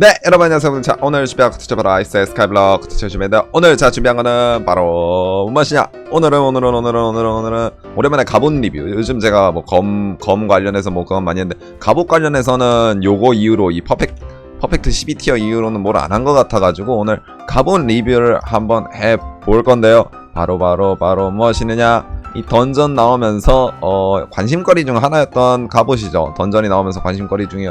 네 여러분 안녕하세요. 자 오늘 준비한 컨텐츠 바로 아이스 스카이블럭 컨텐츠 준비했는데 오늘 제가 준비한 거는 바로 무엇이냐? 오늘은 오늘은 오늘은 오늘은 오늘은 오랜만에 갑옷 리뷰. 요즘 제가 뭐 검검 관련해서 뭐 그건 많이 했는데 갑옷 관련해서는 요거 이후로 이 퍼펙트 퍼펙트 12티어 이후로는 뭘 안 한 것 같아가지고 오늘 갑옷 리뷰를 한번 해 볼 건데요. 바로 바로 바로 무엇이느냐? 이 던전 나오면서 어 관심거리 중 하나였던 갑옷이죠. 던전이 나오면서 관심거리 중에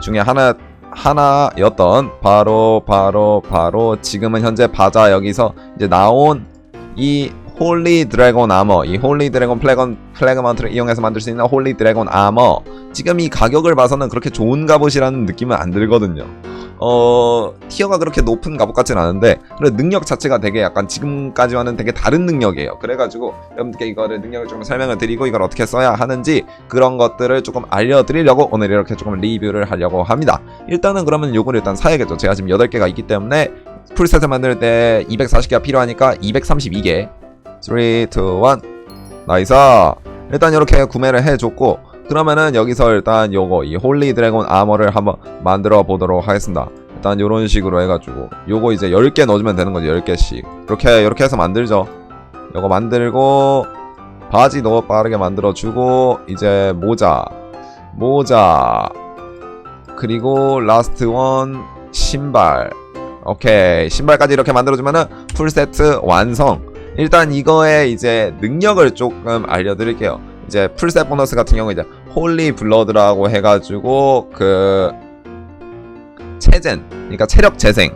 중에 하나 하나였던 바로 바로 바로 지금은 현재 바자 여기서 이제 나온 이 홀리 드래곤 아머 이 홀리 드래곤 플래건 플래그먼트를 이용해서 만들 수 있는 홀리 드래곤 아머 지금 이 가격을 봐서는 그렇게 좋은 갑옷이라는 느낌은 안 들거든요. 어 티어가 그렇게 높은 갑옷 같진 않은데 그래 능력 자체가 되게 약간 지금까지와는 되게 다른 능력이에요. 그래가지고 여러분들께 이거를 능력을 조금 설명을 드리고 이걸 어떻게 써야 하는지 그런 것들을 조금 알려드리려고 오늘 이렇게 조금 리뷰를 하려고 합니다. 일단은 그러면 요걸 일단 사야겠죠. 제가 지금 8개가 있기 때문에 풀셋을 만들 때 240개가 필요하니까 232개. 3, 2, 1. 나이스. 일단 이렇게 구매를 해줬고 그러면은 여기서 일단 요거 이 홀리 드래곤 아머를 한번 만들어 보도록 하겠습니다. 일단 요런 식으로 해가지고 요거 이제 10개 넣어주면 되는 거죠. 10개씩. 이렇게 이렇게 해서 만들죠. 요거 만들고 바지도 빠르게 만들어주고 이제 모자 모자 그리고 라스트 원 신발 오케이 신발까지 이렇게 만들어주면은 풀세트 완성 일단 이거의 이제 능력을 조금 알려드릴게요. 이제 풀셋 보너스 같은 경우 이제 홀리 블러드라고 해가지고 그 체젠 그러니까 체력 재생.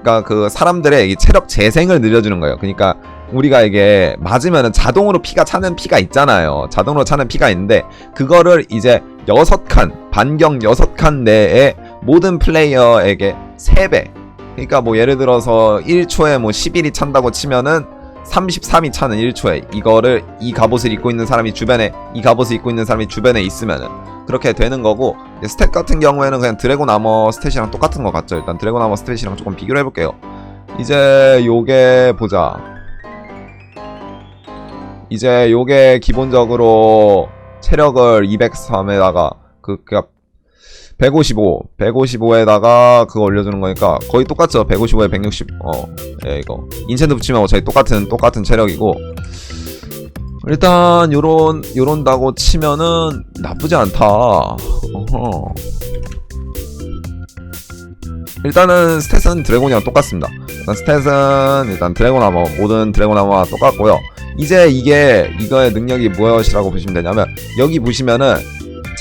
그러니까 그 사람들의 이 체력 재생을 늘려주는 거예요. 그러니까 우리가 이게 맞으면은 자동으로 피가 차는 피가 있잖아요. 자동으로 차는 피가 있는데 그거를 이제 여섯 칸 반경 여섯 칸 내에 모든 플레이어에게 3배. 그러니까 뭐 예를 들어서 1초에 뭐 11이 찬다고 치면은 33이 차는 1초에 이거를 이 갑옷을 입고 있는 사람이 주변에 이 갑옷을 입고 있는 사람이 주변에 있으면은 그렇게 되는 거고 스탯 같은 경우에는 그냥 드래곤 아머 스탯이랑 똑같은 것 같죠. 일단 드래곤 아머 스탯이랑 조금 비교를 해볼게요. 이제 요게 보자. 이제 요게 기본적으로 체력을 203에다가 그 그니까 155, 155에다가 그거 올려주는 거니까 거의 똑같죠. 155에 160. 어, 예 이거 인챈트 붙이면 어차피 똑같은 똑같은 체력이고 일단 요런 요런다고 치면은 나쁘지 않다. 어허. 일단은 스탯은 드래곤이랑 똑같습니다. 일단 스탯은 일단 드래곤 아머 모든 드래곤 아머와 똑같고요. 이제 이게 이거의 능력이 무엇이라고 보시면 되냐면 여기 보시면은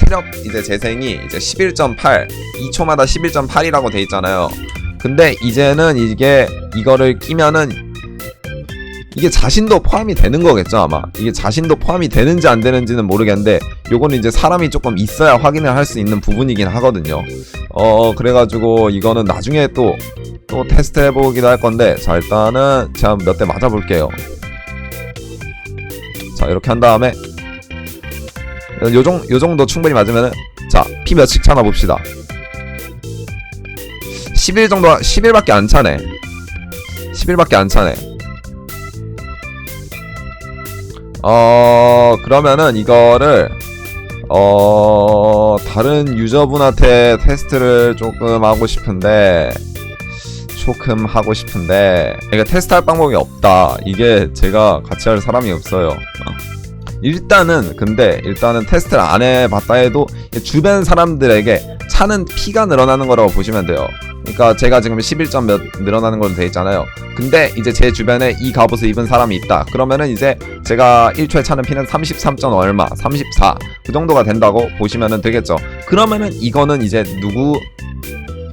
체력 이제 재생이 이제 11.8 2초마다 11.8이라고 돼 있잖아요. 근데 이제는 이게 이거를 끼면은 이게 자신도 포함이 되는 거겠죠 아마. 이게 자신도 포함이 되는지 안 되는지는 모르겠는데 요거는 이제 사람이 조금 있어야 확인을 할 수 있는 부분이긴 하거든요. 어 그래가지고 이거는 나중에 또 또 테스트 해보기도 할 건데 자 일단은 제가 몇 대 맞아볼게요. 자 이렇게 한 다음에 요, 정, 요 정도 충분히 맞으면은 자 피 몇씩 차나 봅시다. 11 정도 11밖에 안 차네. 11밖에 안 차네. 어 그러면은 이거를 어 다른 유저분한테 테스트를 조금 하고 싶은데 조금 하고 싶은데 이게 테스트할 방법이 없다. 이게 제가 같이 할 사람이 없어요. 어. 일단은 근데 일단은 테스트를 안 해봤다 해도 주변 사람들에게 차는 피가 늘어나는 거라고 보시면 돼요. 그러니까 제가 지금 11점 몇 늘어나는 걸로 돼 있잖아요. 근데 이제 제 주변에 이 갑옷을 입은 사람이 있다. 그러면은 이제 제가 1초에 차는 피는 33. 얼마? 34 그 정도가 된다고 보시면은 되겠죠. 그러면은 이거는 이제 누구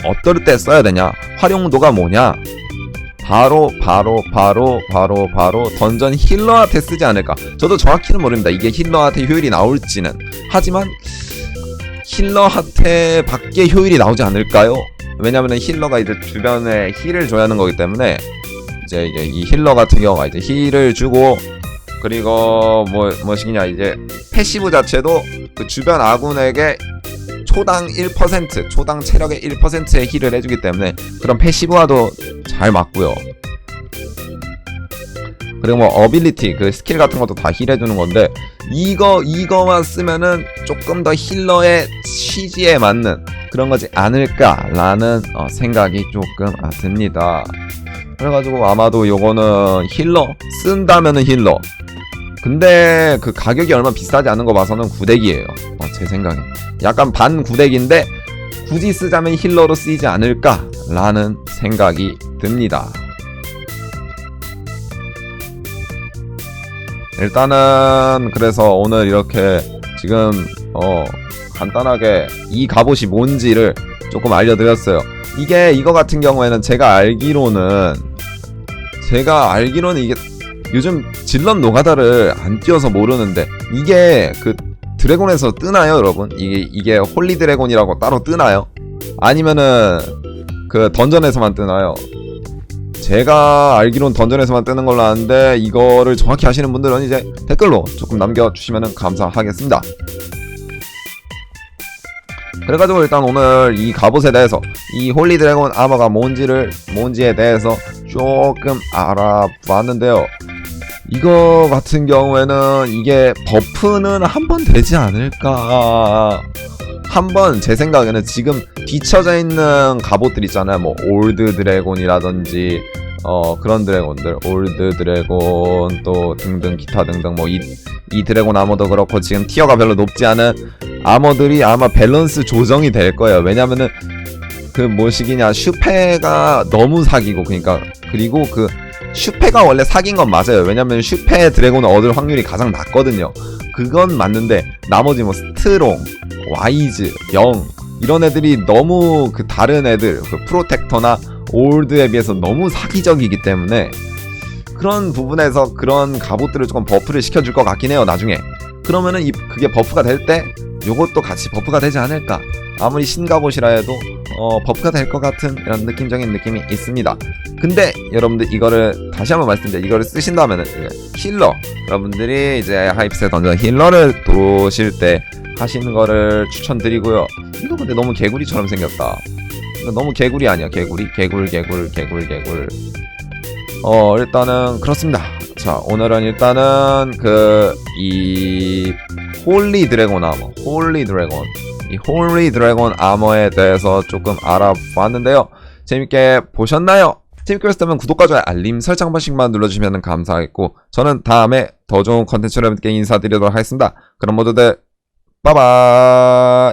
어떨 때 써야 되냐? 활용도가 뭐냐 바로 바로 바로 바로 바로 던전 힐러한테 쓰지 않을까. 저도 정확히는 모릅니다. 이게 힐러한테 효율이 나올지는. 하지만 힐러한테 밖에 효율이 나오지 않을까요? 왜냐면은 힐러가 이제 주변에 힐을 줘야 하는 거기 때문에 이제 이제 이 힐러 같은 경우가 이제 힐을 주고 그리고 뭐 뭐시기냐 이제 패시브 자체도 그 주변 아군에게 초당 1% 초당 체력의 1%의 힐을 해주기 때문에 그런 패시브와도 잘 맞고요. 그리고 뭐 어빌리티 그 스킬 같은 것도 다 힐해주는 건데 이거 이거만 쓰면은 조금 더 힐러의 취지에 맞는 그런 거지 않을까라는 어, 생각이 조금 아, 듭니다. 그래가지고 아마도 요거는 힐러 쓴다면은 힐러. 근데 그 가격이 얼마 비싸지 않은 거 봐서는 구덱이에요. 어, 제 생각에 약간 반 구덱인데 굳이 쓰자면 힐러로 쓰이지 않을까라는 생각이 듭니다. 일단은 그래서 오늘 이렇게 지금 어 간단하게 이 갑옷이 뭔지를 조금 알려드렸어요. 이게 이거 같은 경우에는 제가 알기로는 제가 알기로는 이게 요즘 질럿 노가다를 안 띄워서 모르는데 이게 그 드래곤에서 뜨나요, 여러분? 이게 이게 홀리 드래곤이라고 따로 뜨나요? 아니면은 그 던전에서만 뜨나요? 제가 알기론 던전에서만 뜨는 걸로 아는데 이거를 정확히 아시는 분들은 이제 댓글로 조금 남겨주시면 감사하겠습니다. 그래가지고 일단 오늘 이 갑옷에 대해서 이 홀리 드래곤 아머가 뭔지를 뭔지에 대해서 조금 알아봤는데요. 이거 같은 경우에는 이게 버프는 한 번 되지 않을까. 한번 제 생각에는 지금 뒤쳐져 있는 갑옷들 있잖아요. 뭐 올드 드래곤이라든지 어 그런 드래곤들, 올드 드래곤 또 등등 기타 등등 뭐 이 이 드래곤 아머도 그렇고 지금 티어가 별로 높지 않은 아머들이 아마 밸런스 조정이 될 거예요. 왜냐면은 그 뭐시기냐 슈페가 너무 사기고 그러니까 그리고 그 슈페가 원래 사긴 건 맞아요. 왜냐면 슈페 드래곤을 얻을 확률이 가장 낮거든요. 그건 맞는데 나머지 뭐 스트롱, 와이즈, 영 이런 애들이 너무 그 다른 애들 그 프로텍터나 올드에 비해서 너무 사기적이기 때문에 그런 부분에서 그런 갑옷들을 조금 버프를 시켜줄 것 같긴 해요 나중에. 그러면은 이 그게 버프가 될 때 요것도 같이 버프가 되지 않을까 아무리 신갑옷이라 해도 어, 버프가 될것 같은 이런 느낌적인 느낌이 있습니다. 근데 여러분들 이거를 다시 한번 말씀드려 이거를 쓰신다면은 이제 힐러 여러분들이 이제 하이프세 던전 힐러를 도실 때 하시는 거를 추천드리고요. 이거 근데 너무 개구리처럼 생겼다. 너무 개구리 아니야? 개구리? 개굴 개굴 개굴 개굴. 어 일단은 그렇습니다. 자 오늘은 일단은 그 이 홀리 드래곤 아머 홀리 드래곤 이 홀리 드래곤 아머에 대해서 조금 알아봤는데요. 재밌게 보셨나요? 재밌게 보셨다면 구독과 좋아요 알림 설정 한 번씩만 눌러주시면 감사하겠고 저는 다음에 더 좋은 컨텐츠로 여러분께 인사드리도록 하겠습니다. 그럼 모두들 빠바이